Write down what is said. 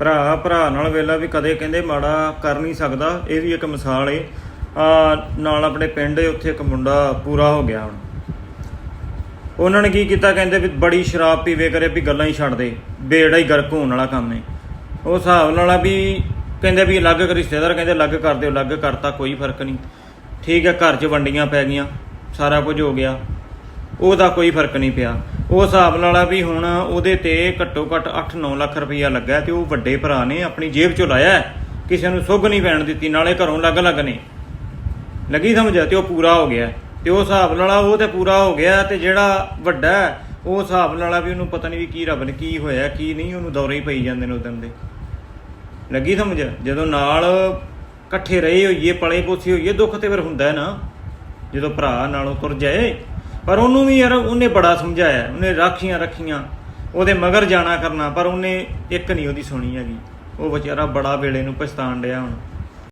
ਭਰਾ ਭਰਾ ਨਾਲ ਵੇਲਾ ਵੀ ਕਦੇ ਕਹਿੰਦੇ ਮਾੜਾ ਕਰ ਨਹੀਂ ਸਕਦਾ ਇਹ ਵੀ ਇੱਕ ਮਿਸਾਲ ਏ। ਆ ਨਾਲ ਆਪਣੇ ਪਿੰਡ ਏ, ਉੱਥੇ ਇੱਕ ਮੁੰਡਾ ਪੂਰਾ ਹੋ ਗਿਆ ਹੁਣ। ਉਹਨਾਂ ਨੇ ਕੀ ਕੀਤਾ ਕਹਿੰਦੇ ਵੀ ਬੜੀ ਸ਼ਰਾਬ ਪੀਵੇ ਕਰੇ ਵੀ ਗੱਲਾਂ ਹੀ ਛੱਡ ਦੇ ਬੇੜਾ ਹੀ ਗਰਕ ਹੋਣ ਵਾਲਾ ਕੰਮ ਏ। ਉਹ ਹਿਸਾਬ ਨਾਲ ਵੀ ਕਹਿੰਦੇ ਵੀ ਅਲੱਗ ਕਰ ਰਿਸ਼ਤੇਦਾਰ ਕਹਿੰਦੇ ਅਲੱਗ ਕਰ ਦਿਓ ਅਲੱਗ ਕਰਤਾ ਕੋਈ ਫ਼ਰਕ ਨਹੀਂ। ਠੀਕ ਹੈ ਘਰ 'ਚ ਵੰਡੀਆਂ ਪੈ ਗਈਆਂ ਸਾਰਾ ਕੁਝ ਹੋ ਗਿਆ। ਉਹਦਾ ਕੋਈ ਫ਼ਰਕ ਨਹੀਂ ਪਿਆ। ਉਹ ਹਿਸਾਬ ਨਾਲ ਆ ਵੀ ਹੁਣ ਉਹਦੇ ਤੇ ਘੱਟੋ ਘੱਟ 8-9 ਲੱਖ ਰੁਪਈਆ ਲੱਗਾ ਤੇ ਉਹ ਵੱਡੇ ਭਰਾ ਨੇ ਆਪਣੀ ਜੇਬ 'ਚੋਂ ਲਾਇਆ ਕਿਸੇ ਨੂੰ ਸੁੱਗ ਨਹੀਂ ਪੈਣ ਦਿੱਤੀ, ਨਾਲੇ ਘਰੋਂ ਲੱਗ-ਲੱਗ ਨੇ। ਲੱਗੀ ਸਮਝ? ਤੇ ਉਹ ਪੂਰਾ ਹੋ ਗਿਆ। ਤੇ ਉਹ ਹਿਸਾਬ ਨਾਲ ਉਹ ਤੇ ਪੂਰਾ ਹੋ ਗਿਆ ਤੇ ਜਿਹੜਾ ਵੱਡਾ ਉਹ ਹਿਸਾਬ ਨਾਲ ਵੀ ਉਹਨੂੰ ਪਤਾ ਨਹੀਂ ਵੀ ਕੀ ਰੱਬ ਨੇ ਕੀ ਹੋਇਆ, ਕੀ ਨਹੀਂ, ਉਹਨੂੰ ਦੌਰੇ ਹੀ ਪਈ ਜਾਂਦੇ ਨੇ ਉਦੋਂ ਦੇ। ਲੱਗੀ ਸਮਝ? ਜਦੋਂ ਨਾਲ ਇਕੱਠੇ ਰਹੇ ਹੋਈਏ, ਪਲੇ ਪੋਸੇ ਹੋਈਏ, ਦੁੱਖ ਤੇ ਫਿਰ ਹੁੰਦਾ ਨਾ। ਜਦੋਂ ਭਰਾ ਨਾਲੋਂ ਤੁਰ ਜਾਏ ਪਰ ਉਹਨੂੰ ਵੀ ਯਾਰ ਉਹਨੇ ਬੜਾ ਸਮਝਾਇਆ, ਉਹਨੇ ਰਾਖੀਆਂ ਰੱਖੀਆਂ, ਉਹਦੇ ਮਗਰ ਜਾਣਾ ਕਰਨਾ, ਪਰ ਉਹਨੇ ਇੱਕ ਨਹੀਂ ਉਹਦੀ ਸੁਣੀ ਹੈਗੀ। ਉਹ ਵਿਚਾਰਾ ਬੜਾ ਵੇਲੇ ਨੂੰ ਪਛਤਾਣ ਡਿਆ ਹੁਣ।